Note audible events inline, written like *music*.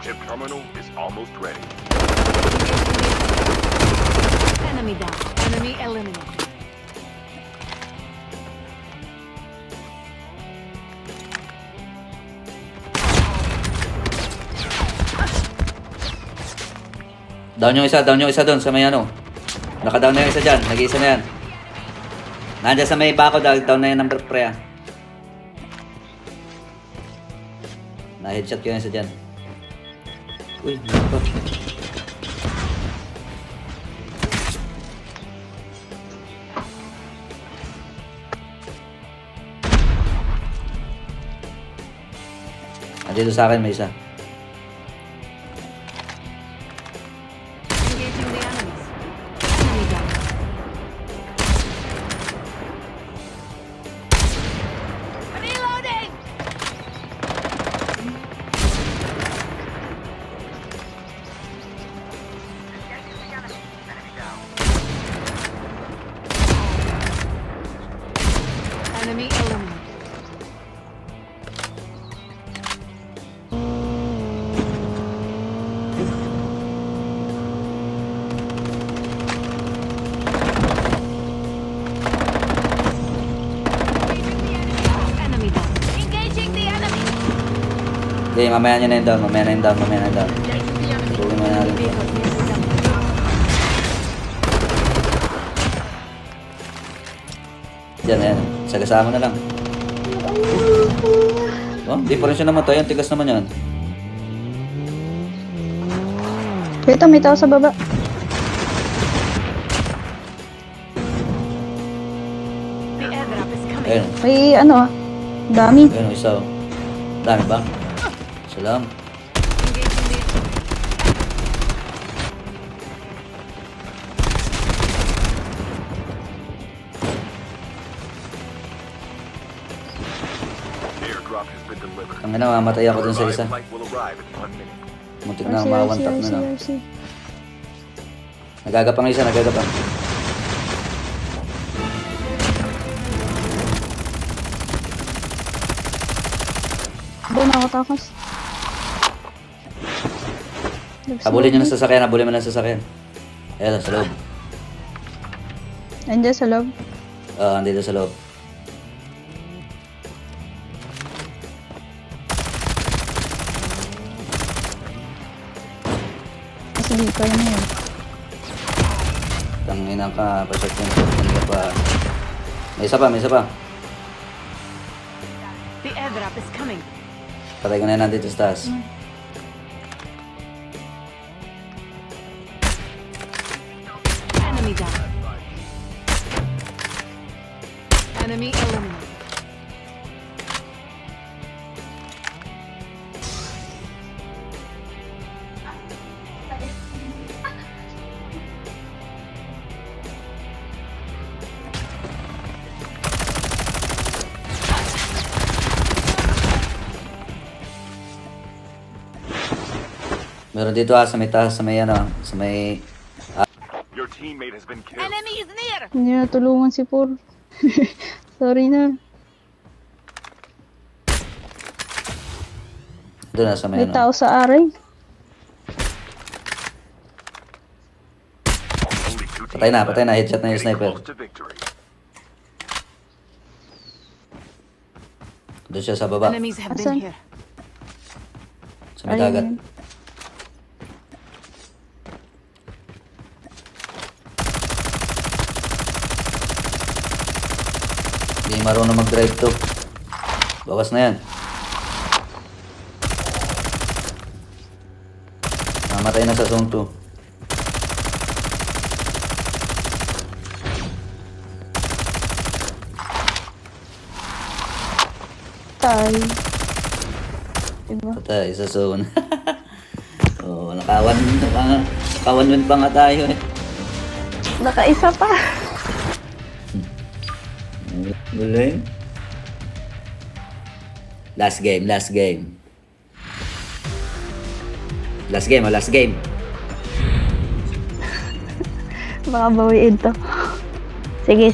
Chip terminal is almost ready. Enemy down. Enemy eliminated. Down yung isa, down yung isa doon sa may ano. Naka-down na yung isa dyan. Nag-iisa na yan. Nandiyan sa may bako, down down na yan ng pre ah. Na-headshot ko yung isa dyan. Uy, ba? Andito sa akin may isa. Okay, mamaya nyo na yung down, mamaya na yung down, mamaya na yung down. Tugin mo na natin. Done. Diyan, ayan. Sagasama na lang. Oh, di pa rin siya namatay. Ang tigas naman yan. Ito, may tao sa baba. The airdrop is coming. Ayun. May ano ah. Dami. Ayun, isa oh. Dami ba? Salam. Been delivered. Ang ina, mamatay ako dun sa isa. Muntik na RC, mawantak RC, na. RC. Nagagapang isa, nagagapang. Doon ako takas. Habulin nyo na sa sasakyan, habulin mo na sa sasakyan. Ayun, sa loob. Andiyan sa loob. Ah, andito sa loob. Kasi di pa yun yun. Tangina ka, pa-shot yun. Tangina pa. May isa pa, may isa pa. The airdrop is coming. Patay ko na yan nandito sa taas. Enemy down. Enemy eliminated. Meron dito ah, sa may taas, sa may ano, sa may... Teammate has been killed. Enemy is near. Hindi na tulungan si Paul. *laughs* Sorry na. Doon na, sa may May ano. tao sa aray. Only two teams Patay na, patay na. Headshot na yung Getting sniper. close to victory. Doon siya sa baba, Enemies have Asan? been here. sa may dagat. Ayun. Hindi marunong mag-drive to. Bawas na yan. Namatay na sa zone 2. Tay. Diba? Patay sa zone. *laughs* oh, nakawan, naka, nakawan pa nga tayo eh. Nakaisa pa. Galing. Last game, last game. Last game, oh, last game. Baka bawiin to. Sige,